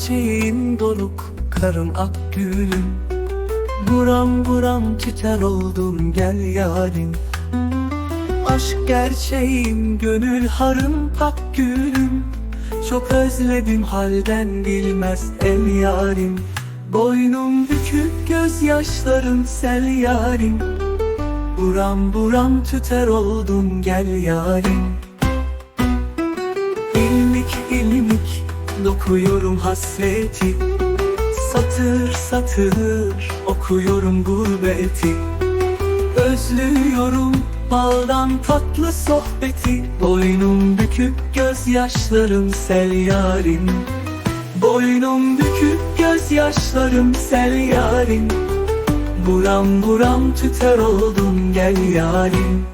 çiçeğin doluk karın ak gülüm Buram buram tüter oldum gel yarim. Aşk gerçeğim gönül harım pak gülüm. Çok özledim halden bilmez el yarim. Boynum bükük gözyaşlarım sel yarim. Buram buram tüter oldum gel yarim dokuyorum hasreti. Satır satır okuyorum gurbeti. Özlüyorum baldan tatlı sohbeti. Boynum bükük gözyaşlarım sel yarim Boynum bükük gözyaşlarım sel yarim Buram buram tüter oldum gel yarim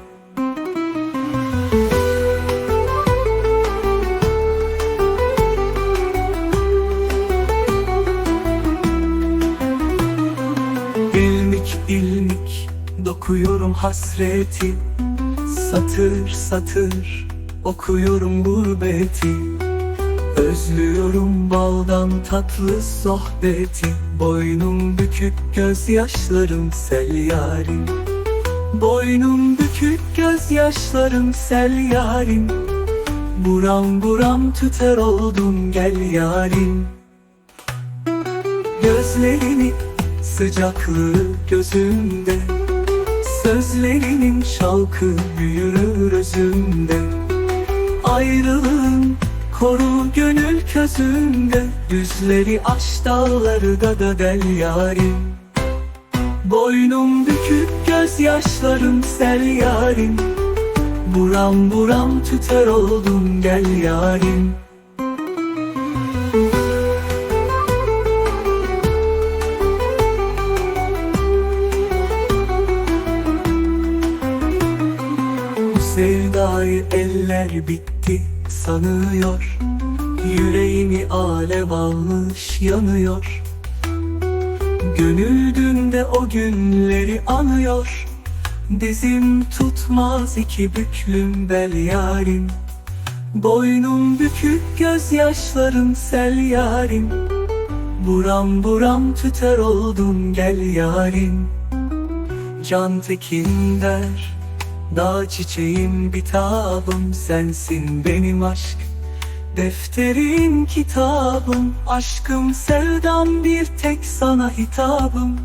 ilmik dokuyorum hasreti. Satır satır okuyorum gurbeti. Özlüyorum baldan tatlı sohbeti. Boynum bükük gözyaşlarım sel yarim Boynum bükük gözyaşlarım sel yarim Buram buram tüter oldum gel yarim. Gözlerinin sıcaklığı gözümde Sözlerinin şalkı büyür özümde. Ayrılığın koru gönül közünde. Düzleri aş dağları da da del yarim Boynum bükük gözyaşlarım sel yarim Buram buram tüter oldum gel yarim sevdayı eller bitti sanıyor. Yüreğimi alev almış yanıyor. Gönül dün de o günleri anıyor. Dizim tutmaz iki büklüm bel yarim. Boynum bükük gözyaşlarım sel yarim. Buram buram tüter oldum gel yarim. Can tekin der Dağ çiçeğim bitabım sensin benim aşk. Defterin kitabım aşkım sevdam bir tek sana hitabım.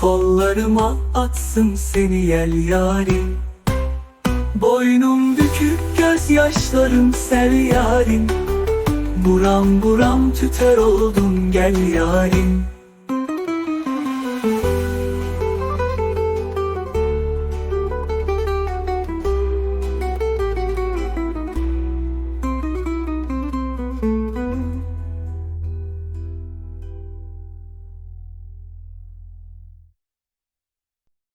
Kollarıma atsın seni yel yarim. Boynum bükük gözyaşlarım sel yarim Buram buram tüter oldum gel yarim